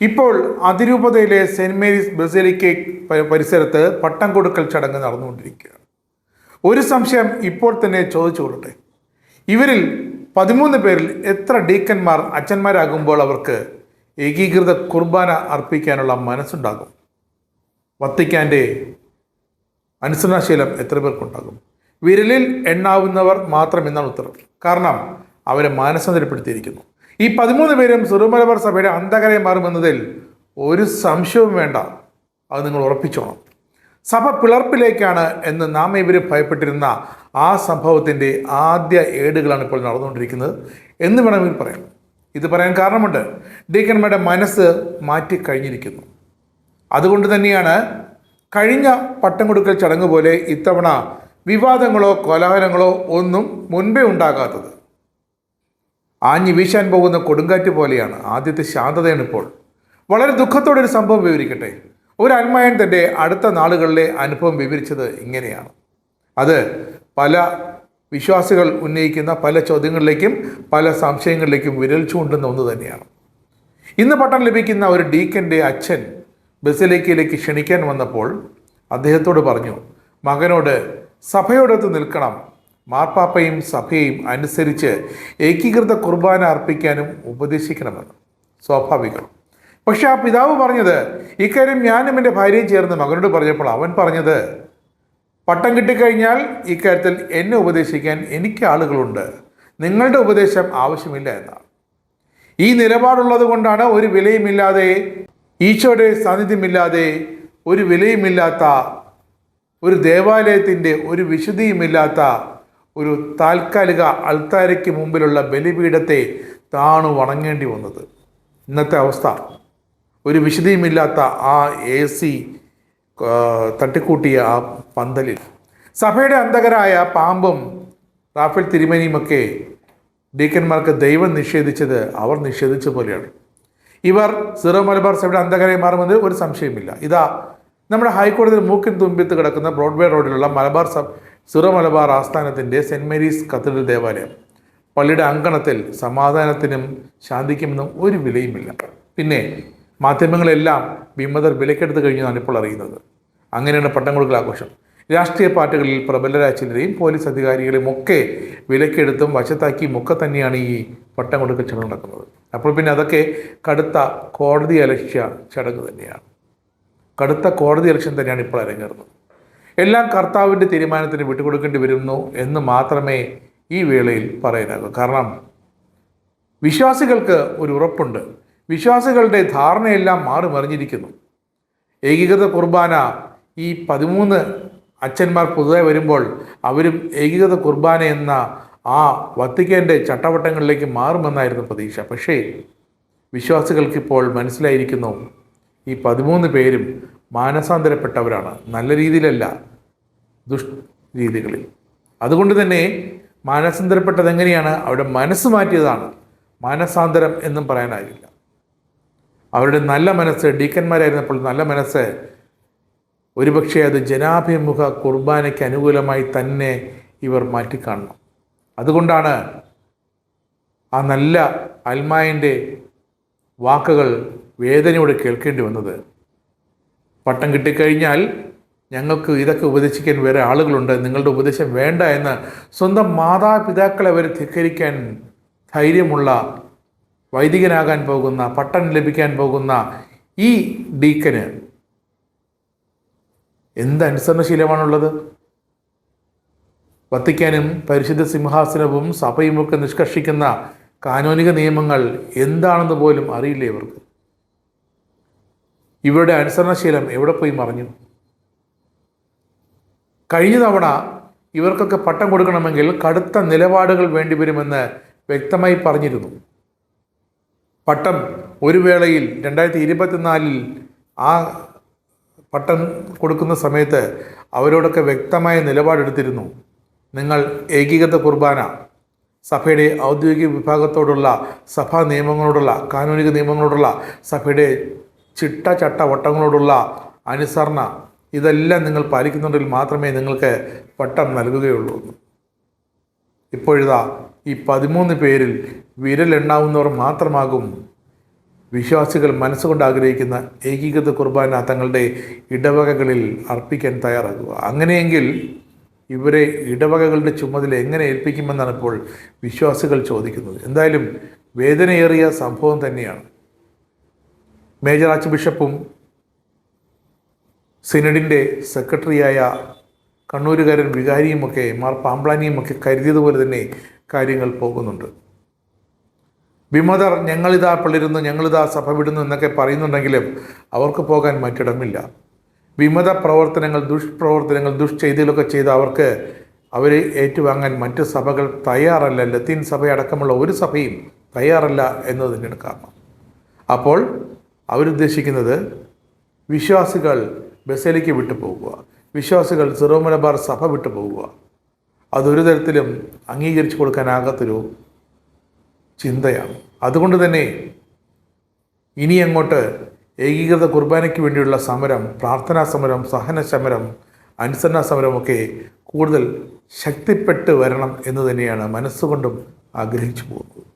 ഇപ്പോൾ അതിരൂപതയിലെ saint Mary's basilica പരിസരത്ത് പട്ടം കൊടുക്കൽ ചടങ്ങ് നടന്നുകൊണ്ടിരിക്കുകയാണ്. ഒരു സംശയം ഇപ്പോൾ തന്നെ ചോദിച്ചു കൊള്ളട്ടെ ഇവരിൽ പതിമൂന്ന് പേരിൽ എത്ര ഡീക്കന്മാർ അച്ഛന്മാരാകുമ്പോൾ അവർക്ക് ഏകീകൃത കുർബാന അർപ്പിക്കാനുള്ള മനസ്സുണ്ടാകും? വത്തിക്കാന്റെ അനുസരണശീലം എത്ര പേർക്കുണ്ടാകും? വിരലിൽ എണ്ണാവുന്നവർ മാത്രം എന്നാണ് ഉത്തരം. കാരണം അവരെ മാനസാന്തരപ്പെടുത്തിയിരിക്കുന്നു. ഈ പതിമൂന്ന് പേരും സുറുമലബർ സഭയുടെ അന്ധകരെ മാറുമെന്നതിൽ ഒരു സംശയവും വേണ്ട. അത് നിങ്ങൾ ഉറപ്പിച്ചോണം. സഭ പിളർപ്പിലേക്കാണ് എന്ന് നാം ഇവർ ഭയപ്പെട്ടിരുന്ന ആ സംഭവത്തിന്റെ ആദ്യ ഏടുകളാണ് ഇപ്പോൾ നടന്നുകൊണ്ടിരിക്കുന്നത് എന്ന് വേണമെങ്കിൽ പറയാം ഇത് പറയാൻ കാരണമുണ്ട്. ഡീക്കന്മാരുടെ മനസ്സ് മാറ്റിക്കഴിഞ്ഞിരിക്കുന്നു അതുകൊണ്ട് തന്നെയാണ് കഴിഞ്ഞ പട്ടം കൊടുക്കൽ ചടങ്ങ് പോലെ ഇത്തവണ വിവാദങ്ങളോ കോലാഹലങ്ങളോ ഒന്നും മുൻപേ ഉണ്ടാകാത്തത്. ആഞ്ഞു വീശാൻ പോകുന്ന കൊടുങ്കാറ്റ് പോലെയാണ് ആദ്യത്തെ ശാന്തതയാണ് ഇപ്പോൾ. വളരെ ദുഃഖത്തോടെ ഒരു സംഭവം വിവരിക്കട്ടെ. ഒരു അൽമായൻ തന്റെ അടുത്ത നാളുകളിലെ അനുഭവം വിവരിച്ചത് ഇങ്ങനെയാണ്. അത് പല വിശ്വാസികൾ ഉന്നയിക്കുന്ന പല ചോദ്യങ്ങളിലേക്കും പല സംശയങ്ങളിലേക്കും വിരൽ ചൂണ്ടുന്ന ഒന്ന് തന്നെയാണ്. ഇന്ന് പട്ടം ലഭിക്കുന്ന ഒരു ഡീക്കന്റെ അച്ഛൻ ബസിലേക്കയിലേക്ക് ക്ഷണിക്കാൻ വന്നപ്പോൾ അദ്ദേഹത്തോട് പറഞ്ഞു മകനോട് സഭയോടൊത്ത് നിൽക്കണം. മാർപ്പാപ്പയും സഭയും അനുസരിച്ച് ഏകീകൃത കുർബാന അർപ്പിക്കാനും ഉപദേശിക്കണമെന്ന്. സ്വാഭാവികം. പക്ഷെ ആ പിതാവ് പറഞ്ഞത് ഇക്കാര്യം ഞാനും എന്റെ ഭാര്യയും ചേർന്ന് മകനോട് പറഞ്ഞപ്പോൾ അവൻ പറഞ്ഞത് പട്ടം കിട്ടിക്കഴിഞ്ഞാൽ ഇക്കാര്യത്തിൽ എന്നെ ഉപദേശിക്കാൻ എനിക്ക് ആളുകളുണ്ട്. നിങ്ങളുടെ ഉപദേശം ആവശ്യമില്ല എന്നാണ്. ഈ നിലപാടുള്ളത് കൊണ്ടാണ് ഒരു വിലയുമില്ലാതെ ഈശോയുടെ സാന്നിധ്യമില്ലാതെ ഒരു വിലയുമില്ലാത്ത ഒരു ദേവാലയത്തിന്റെ ഒരു വിശുദ്ധിയുമില്ലാത്ത ഒരു താൽക്കാലിക അൾത്താരയ്ക്ക് മുമ്പിലുള്ള ബലിപീഠത്തെ താണു വണങ്ങേണ്ടി വന്നത്. ഇന്നത്തെ അവസ്ഥ. ഒരു വിശുദ്ധിയുമില്ലാത്ത ആ എ സി തട്ടിക്കൂട്ടിയ ആ പന്തലിൽ. സഭയുടെ അന്തകരായ പാമ്പും റാഫേൽ തിരുമനിയുമൊക്കെ ഡീക്കന്മാർക്ക് ദൈവം നിഷേധിച്ചത് അവർ നിഷേധിച്ച പോലെയാണ്. ഇവർ സിറോ മലബാർ സഭയുടെ അന്ധകരായി മാറുമെന്ന് ഒരു സംശയമില്ല ഇതാ നമ്മുടെ ഹൈക്കോടതിയിൽ മൂക്കിൻ തുമ്പിത്ത് കിടക്കുന്ന ബ്രോഡ്വേ റോഡിലുള്ള മലബാർ സബ് സിറോ മലബാർ ആസ്ഥാനത്തിന്റെ സെന്റ് മേരീസ് കത്തീഡ്രൽ ദേവാലയം. പള്ളിയുടെ അങ്കണത്തിൽ സമാധാനത്തിനും ശാന്തിക്കുമെന്നും ഒരു വിലയുമില്ല. പിന്നെ മാധ്യമങ്ങളെല്ലാം വിമതർ വിലക്കെടുത്ത് കഴിഞ്ഞാണ് ഇപ്പോൾ അറിയുന്നത്. അങ്ങനെയാണ് പട്ടം കൊടുക്കൽ ആഘോഷം. രാഷ്ട്രീയ പാർട്ടികളിൽ പ്രബലരായ ചിലരെയും പോലീസ് അധികാരികളെയും ഒക്കെ വിലക്കെടുത്തും വശത്താക്കിയും ഒക്കെ തന്നെയാണ് ഈ പട്ടം കൊടുക്കൽ ചടങ്ങ് നടക്കുന്നത്. അപ്പോൾ പിന്നെ അതൊക്കെ കടുത്ത കോടതി അലക്ഷ്യ ചടങ്ങ് തന്നെയാണ്. കടുത്ത കോടതി അലക്ഷ്യം തന്നെയാണ് ഇപ്പോൾ അരങ്ങേറുന്നത്. എല്ലാം കർത്താവിന്റെ തീരുമാനത്തിന് വിട്ടുകൊടുക്കേണ്ടി വരുന്നു എന്ന് മാത്രമേ ഈ വേളയിൽ പറയാനാകൂ. കാരണം വിശ്വാസികൾക്ക് ഒരു ഉറപ്പുണ്ട്. വിശ്വാസികളുടെ ധാരണയെല്ലാം മാറി മറിഞ്ഞിരിക്കുന്നു ഏകീകൃത കുർബാന ഈ പതിമൂന്ന് അച്ഛന്മാർ പുതുതായി വരുമ്പോൾ അവരും ഏകീകൃത കുർബാന എന്ന ആ വത്തിക്കേന്റെ ചട്ടവട്ടങ്ങളിലേക്ക് മാറുമെന്നായിരുന്നു പ്രതീക്ഷ. പക്ഷേ വിശ്വാസികൾക്കിപ്പോൾ മനസ്സിലായിരിക്കുന്നു ഈ പതിമൂന്ന് പേരും മാനസാന്തരപ്പെട്ടവരാണ്. നല്ല രീതിയിലല്ല. ദുഷ് രീതികളിൽ. അതുകൊണ്ട് തന്നെ മാനസാന്തരപ്പെട്ടത് എങ്ങനെയാണ്? അവിടെ മനസ്സ് മാറ്റിയതാണ്. മാനസാന്തരം എന്നും പറയാനാകില്ല അവരുടെ നല്ല മനസ്സ് ഡീക്കന്മാരായിരുന്നപ്പോൾ നല്ല മനസ്സ് ഒരുപക്ഷെ അത് ജനാഭിമുഖ കുർബാനയ്ക്ക് അനുകൂലമായി തന്നെ ഇവർ മാറ്റിക്കാണണം. അതുകൊണ്ടാണ് ആ നല്ല അൽമായന്റെ വാക്കുകൾ വേദനയോടെ കേൾക്കേണ്ടി വന്നത്. പട്ടം കിട്ടിക്കഴിഞ്ഞാൽ ഞങ്ങൾക്ക് ഇതൊക്കെ ഉപദേശിക്കാൻ വേറെ ആളുകളുണ്ട്. നിങ്ങളുടെ ഉപദേശം വേണ്ട എന്ന് സ്വന്തം മാതാപിതാക്കളെ വരെ ധിക്കരിക്കാൻ ധൈര്യമുള്ള വൈദികനാകാൻ പോകുന്ന പട്ടം ലഭിക്കാൻ പോകുന്ന ഈ ഡീക്കന് എന്ത് അനുസരണശീലമാണുള്ളത്? വത്തിക്കാനും പരിശുദ്ധ സിംഹാസനവും സഭയുമൊക്കെ നിഷ്കർഷിക്കുന്ന കാനോനിക നിയമങ്ങൾ എന്താണെന്ന് പോലും അറിയില്ല ഇവർക്ക്? ഇവരുടെ അനുസരണശീലം എവിടെ പോയി മറിഞ്ഞു? കഴിഞ്ഞ തവണ ഇവർക്കൊക്കെ പട്ടം കൊടുക്കണമെങ്കിൽ കടുത്ത നിലപാടുകൾ വേണ്ടിവരുമെന്ന് വ്യക്തമായി പറഞ്ഞിരുന്നു. പട്ടം ഒരു വേളയിൽ രണ്ടായിരത്തി ഇരുപത്തിനാലിൽ ആ പട്ടം കൊടുക്കുന്ന സമയത്ത് അവരോടൊക്കെ വ്യക്തമായ നിലപാടെടുത്തിരുന്നു. നിങ്ങൾ ഏകീകൃത കുർബാന സഭയുടെ ഔദ്യോഗിക വിഭാഗത്തോടുള്ള സഭാ നിയമങ്ങളോടുള്ള കാനൂനിക നിയമങ്ങളോടുള്ള സഭയുടെ ചിട്ട ചട്ട വട്ടങ്ങളോടുള്ള അനുസരണ ഇതെല്ലാം നിങ്ങൾ പാലിക്കുന്നുണ്ടെങ്കിൽ മാത്രമേ നിങ്ങൾക്ക് വട്ടം നൽകുകയുള്ളൂ. ഇപ്പോഴിതാ ഈ പതിമൂന്ന് പേരിൽ വിരലെണ്ണാവുന്നവർ മാത്രമാകും വിശ്വാസികൾ മനസ്സുകൊണ്ട് ആഗ്രഹിക്കുന്ന ഏകീകൃത കുർബാന തങ്ങളുടെ ഇടവകകളിൽ അർപ്പിക്കാൻ തയ്യാറാകുക. അങ്ങനെയെങ്കിൽ ഇവരെ ഇടവകകളുടെ ചുമതല എങ്ങനെ ഏൽപ്പിക്കുമെന്നാണ് ഇപ്പോൾ വിശ്വാസികൾ ചോദിക്കുന്നത്. എന്തായാലും വേദനയേറിയ സംഭവം തന്നെയാണ്. മേജർ ആർച്ച് ബിഷപ്പും സിനഡിന്റെ സെക്രട്ടറിയായ കണ്ണൂരുകാരൻ വികാരിയുമൊക്കെ മാർ പാമ്പ്ലാനിയുമൊക്കെ കരുതിയതുപോലെ തന്നെ കാര്യങ്ങൾ പോകുന്നുണ്ട്. വിമതർ ഞങ്ങളിതാ പിളരുന്നു ഞങ്ങളിതാ സഭ വിടുന്നു എന്നൊക്കെ പറയുന്നുണ്ടെങ്കിലും അവർക്ക് പോകാൻ മറ്റിടമില്ല. വിമത പ്രവർത്തനങ്ങൾ ദുഷ്പ്രവർത്തനങ്ങൾ ദുഷ്ചെയ്തിലൊക്കെ ചെയ്ത് അവർക്ക് അവരെ ഏറ്റുവാങ്ങാൻ മറ്റ് സഭകൾ തയ്യാറല്ല. ലത്തീൻ സഭയടക്കമുള്ള ഒരു സഭയും തയ്യാറല്ല എന്നത് തന്നെയാണ് കാരണം. അപ്പോൾ അവരുദ്ദേശിക്കുന്നത് വിശ്വാസികൾ ബസേലിക്ക് വിട്ടു പോകുക. വിശ്വാസികൾ സിറോ മലബാർ സഭ വിട്ടു പോകുക. അതൊരു തരത്തിലും അംഗീകരിച്ചു കൊടുക്കാനാകാത്തൊരു ചിന്തയാണ്. അതുകൊണ്ട് തന്നെ ഇനി അങ്ങോട്ട് ഏകീകൃത കുർബാനയ്ക്ക് വേണ്ടിയുള്ള സമരം പ്രാർത്ഥനാ സമരം സഹന സമരം അനുസരണ സമരമൊക്കെ കൂടുതൽ ശക്തിപ്പെട്ട് വരണം എന്ന് തന്നെയാണ് മനസ്സുകൊണ്ടും ആഗ്രഹിച്ചു പോകുന്നത്.